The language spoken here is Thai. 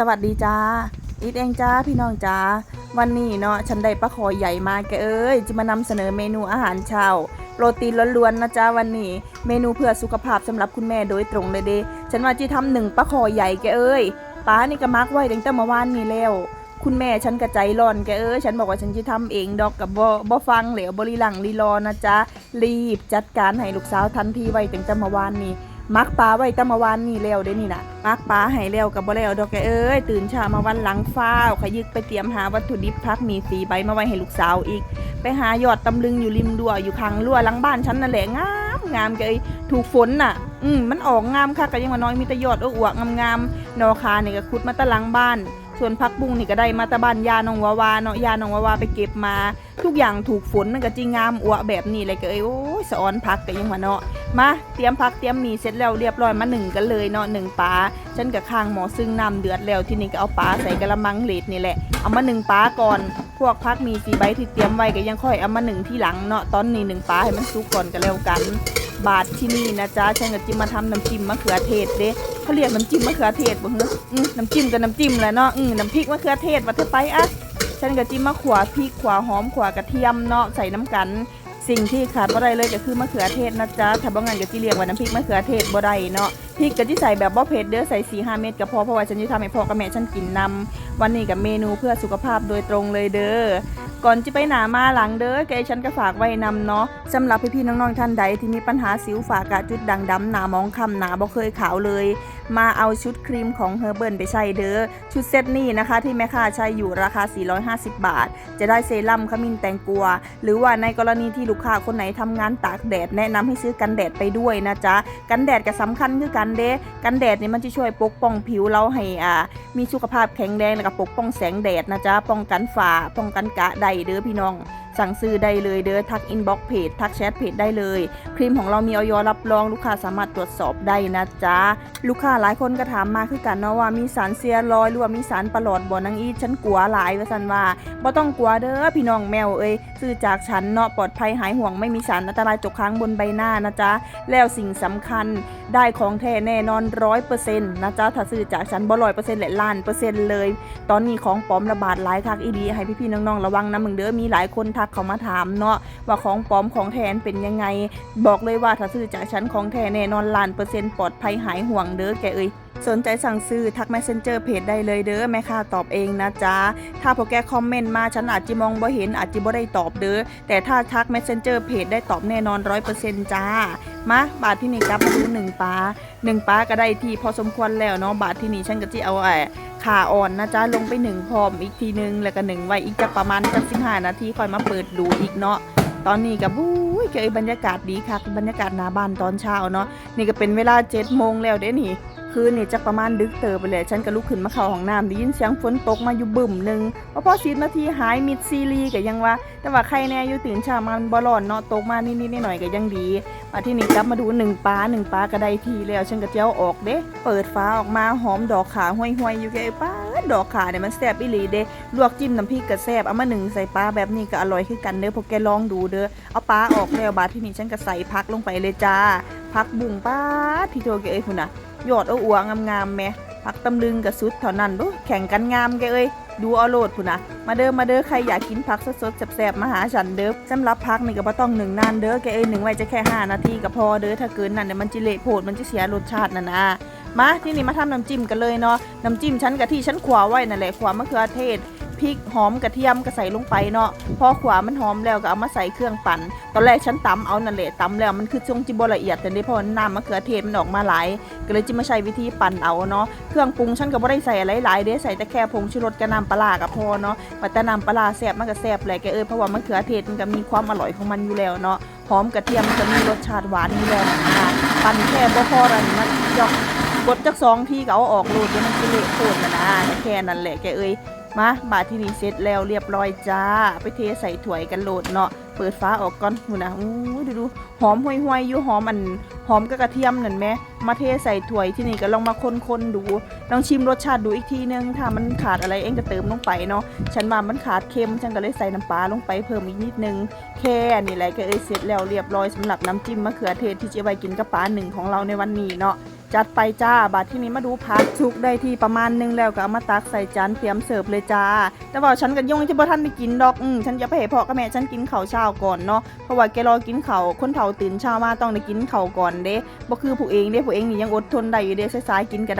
สวัสดีจ้าอีทเองจ้าพี่น้องจ้าวันนี้เนาะฉันได้ปลาขอใหญ่มาแกเอ้ยจะมานำเสนอเมนูอาหารเช้าโรตีล้วนๆนะจ้าวันนี้ เมนูเพื่อสุขภาพสำหรับคุณแม่โดยตรงเลยเด้ฉันว่าจะทำหนึ่งปลาขอใหญ่แกเอ้ยป้านี่ก็มักไว้ตั้งแต่เมื่อวานนี้แล้วคุณแม่ฉันกระใจร้อนแกเอ้ยฉันบอกว่าฉันจะทำเองดอกกับบ่บ่ฟังเหลวบริหลังรีรอนะจ๊ะรีบจัดการให้ลูกสาวทันทีไว้ตั้งแต่เมื่อวานนี้ มักปลาไว้ตั้งมาวันนี่แล้วเด้นี่นะมักปลาให้แล้วกับบ่แล้วดอกแกเอ้ยตื่นเช้ามาวันหลังฟ้าวขยึกไปเตรียมหาวัตถุดิบพักมีสีใบมาไว้ให้ลูกสาวอีก ไปหายอดตำลึงอยู่ริมดัวอยู่ข้างรั้วหลังบ้านฉันนั่นแหละงามงามแกเอ้ยถูกฝนน่ะ อืมมันออกงามค่ะก็ยังมาน้อยมีแต่ยอดอ้วกงามๆนอคานี่ก็ขุดมาตะลังบ้าน ส่วนพักบุ้งนี่ก็ได้มาตะบ้านยานองวาวาเนาะยานองวาวาไปเก็บมา ทุกอย่างถูกฝนมันก็จริงงามอวะแบบนี้เลยก็เอ้ยโอ้ยสะออนพักก็ยังว่าเนาะมาเตรียมพักเตรียมมีเสร็จแล้วเรียบร้อยมาหนึ่งกันเลยเนาะหนึ่งปลาฉันกับข้างหมอซึ่งน้ำเดือดแล้วที่นี่ก็เอาปลาใส่กระมังเลดนี่แหละเอามาหนึ่งปลาก่อน พวกพักมีสีใบที่เตรียมไว้ก็ยังค่อยเอามาหนึ่งที่หลังเนาะตอนนี้หนึ่งปลาให้มันสุกก่อนก็แล้วกัน บาทที่นี่นะจ๊ะฉันกับจิมมาทำน้ำจิ้มมะเขือเทศเด้เขาเรียกน้ำจิ้มมะเขือเทศบ่เหรออืมน้ำจิ้มกับน้ำจิ้มแหละเนาะอืมน้ำพริกมะเขือเทศว่าเธอไปอะฉันก็จิ้มมะขวาพริกขวาหอมขวากระเทียมเนาะใส่น้ำกัน สิ่งที่ขาดบ่ได้เลยก็คือมะเขือเทศนะจ๊ะถ้าบ่งั้นก็สิเรียกว่าน้ำพริกมะเขือเทศบ่ได้เนาะพริกก็ที่ใส่แบบบ่เผ็ดเด้อใส่4 5เม็ดก็พอเพราะว่าฉันจะทำให้พ่อกับแม่ฉันกินนำวันนี้กับเมนูเพื่อสุขภาพโดยตรงเลยเด้อ ก่อนจะไปหนามาหลังเด้อแกฉันก็ฝากไว้นำเนาะสำหรับพี่ๆน้องๆท่านใดที่มีปัญหาสิวฝากระจุดด่างดำหนามองคำหนาบ่เคยขาวเลย มาเอาชุดครีมของเฮอร์เบิร์นไปใช้เด้อ ชุดเซตนี้นะคะที่แม่ค้าใช้อยู่ราคา 450 บาท จะได้เซรั่มขมิ้นแตงกัวหรือว่าในกรณีที่ลูกค้าคนไหนทำงานตากแดดแนะนำให้ซื้อกันแดดไปด้วยนะจ๊ะ กันแดดก็สำคัญคือกันเด้กันแดดนี่มันจะช่วยปกป้องผิวเราให้อ่ามีสุขภาพแข็งแรงแล้วก็ปกป้องแสงแดดนะจ๊ะป้องกันฝ่าป้องกันกะได้เด้อพี่น้อง สั่งซื้อได้เลยเด้อทักอินบ็อกเพจทักแชทเพจได้เลย ครีมของเรามีออยรับรองลูกค้าสามารถตรวจสอบได้นะจ๊ะลูกค้าหลายคนก็ถามมาคือกันเนาะว่ามีสารเซียรอยหรือว่ามีสารประหลอดบ่อนางอีฉันกลัวหลายว่าซั่นว่าบ่ต้องกลัวเด้อพี่น้องแมวเอ้ยซื้อจากฉันเนาะปลอดภัยหายห่วงไม่มีสารอันตรายตกค้างบนใบหน้านะจ๊ะแล้วสิ่งสำคัญได้ของแท้แน่นอนร้อยเปอร์เซ็นต์นะจ๊ะถ้าซื้อจากฉันบ่ร้อยเปอร์เซ็นต์และล้านเปอร์เซ็นต์เลย ตอนนี้ของปลอมระบาดหลายคักอีดีให้พี่ๆน้องๆระวังนะมึงเด้อมีหลายคนทักเขามาถามเนาะว่าของปลอมของแทนเป็นยังไง บอกเลยว่าถ้าซื้อจากชั้นของแท้แน่นอนล้านเปอร์เซ็นต์ปลอดภัยหายห่วงเด้อแกเอ้ย สนใจสั่งซื้อทัก messenger เพจได้เลยเด้อแม่ค้าตอบเองนะจ๊ะ ถ้าพวกแกคอมเมนต์มาฉันอาจจะมองบ่เห็นอาจจะบ่ได้ตอบเด้อแต่ถ้าทัก messenger เพจได้ตอบแน่นอน100%จ้า มาบาทที่นี่กลับมาดูหนึ่งปลาหนึ่งปลาก็ได้ที่พอสมควรแล้วเนาะบาทที่นี่ฉันก็จะเอาไอ้ขาอ่อนนะจ๊ะลงไปหนึ่งพร้อมอีกทีนึงแล้วก็หนึ่งไว้อีกจะประมาณจักสิบห้านาทีค่อยมาเปิดดูอีกเนาะตอนนี้กับบู๊ยเกยบรรยากาศดีค่ะบรรยากาศหน้าบ้านตอนเช้าเนาะนี่ก็เป็นเวลาเจ็ดโมงแล้วเด้นี่ คืนนี่จักประมาณดึกเตอไปเลย ฉันก็ลุกขึ้นมาเข้าห้องน้ำได้ยินเสียงฝนตกมาอยู่บึ่มหนึ่งพอพอสิบนาทีหายมิดซีรีก็ยังว่า แต่ว่าใครแน่อยู่ตื่นเช้ามันบ่ร้อนเนาะตกมานิดๆหน่อยๆก็ยังดี มาที่นี่กลับมาดูหนึ่งปลาหนึ่งปลาก็ได้ทีแล้วฉันก็เจ้าออกเด้ เปิดฟ้าออกมาหอมดอกขาห้วยๆอยู่แกป้า ดอกขาเนี่ยมันแซ่บอีหลีเด้ลวกจิ้มน้ำพริกก็แซ่บเอามาหนึ่งใส่ปลาแบบนี้ก็อร่อยคือกันเด้อพวกแกลองดูเด้อเอาปลาออกแล้วบาดที่นี่ฉันก็ใส่พักลงไปเลยจ้าพักบุ้งป้าพี่โทแกเอ้ยคุณน่ะยอดเอาอวงงามๆแหม่ผักตำลึงกับสุดเท่านั้นดูแข่งกันงามแกเอ้ยดูเอาโลดพุ่นนะมาเด้อมาเด้อใครอยากกินผักสดๆแซ่บๆมาหาฉันเด้อสำหรับผักนี่ก็บ่ต้องหนึ่งนานเด้อแกเอ้ยหนึ่งไว้จะแค่ 5 นาทีก็พอเด้อถ้าเกินนั้นเนี่ยมันจิเละโผดมันจะเสียรสชาติน่ะนะ มาที่นี่มาทำน้ำจิ้มกันเลยเนาะน้ำจิ้มฉันกะที่ฉันขวาไว้นั่นแหละขวามะเขือเทศพริกหอมกระเทียมก็ใส่ลงไปเนาะพอขวามันหอมแล้วก็เอามาใส่เครื่องปั่นตอนแรกฉันตำเอานั่นแหละตำแล้วมันคือช่วงจิบละเอียดแต่นี่พอน้ำมะเขือเทศมันออกมาหลายก็เลยจะมาใช้วิธีปั่นเอาเนาะเครื่องปรุงฉันก็บ่ได้ใส่อะไรหลายเด้ใส่แต่แค่ผงชูรสกับน้ำปลาร้าก็พอเนาะปัตแต่น้ำปลาแซ่บมันก็แซ่บแหละแกเอ้ยเพราะว่ามะเขือเทศมันก็มีความอร่อยของมันอยู่แล้วเนาะหอมกระเทียมมันก็มีรสชาติหวานอยู่แล้วนะปั่นแค่บ่พอแล้วนี่มันยอก กดจักสองทีก็เอาออกโลดเดี๋ยวมันสิเละโคตรนะนะแค่นั้นแหละแกเอ้ยมาบาทที่นี่เสร็จแล้วเรียบร้อยจ้า ไปเทใส่ถ้วยกันโหลดเนาะเปิดฟ้าออกก่อนหูนะอู้ดูดูหอมห่วยๆอยู่หอมอันหอมกับกระเทียมนั่นแหมมาเทใส่ถ้วยที่นี่ก็ลองมาคนๆดูลองชิมรสชาติดูอีกทีนึงถ้ามันขาดอะไรเองก็เติมลงไปเนาะฉันว่ามันขาดเค็มฉันก็เลยใส่น้ำปลาลงไปเพิ่มอีกนิดนึงแค่นี่แหละก็เอ้ยเสร็จแล้วเรียบร้อยสำหรับน้ำจิ้มมะเขือเทศที่จะไว้กินกับปลาหนึ่งของเราในวันนี้เนาะ จัดไปจ้าบัดที่นี้มาดูพักชุกได้ที่ประมาณนึงแล้วก็เอามาตักใส่จานเตรียมเสิร์ฟเลยจ้า แต่ว่าฉันกับยงจะบ่ทันไปกินดอก อืมฉันจะไปให้พ่อกับแม่ฉันกินข้าวเช้าก่อนเนาะ เพราะว่าแกรอกินข้าวคนเฒ่าตื่นเช้ามาต้องได้กินข้าวก่อนเด้บ่คือผู้เองเด้ผู้เองนี่ยังอดทนได้อยู่เด้สายๆกินกัน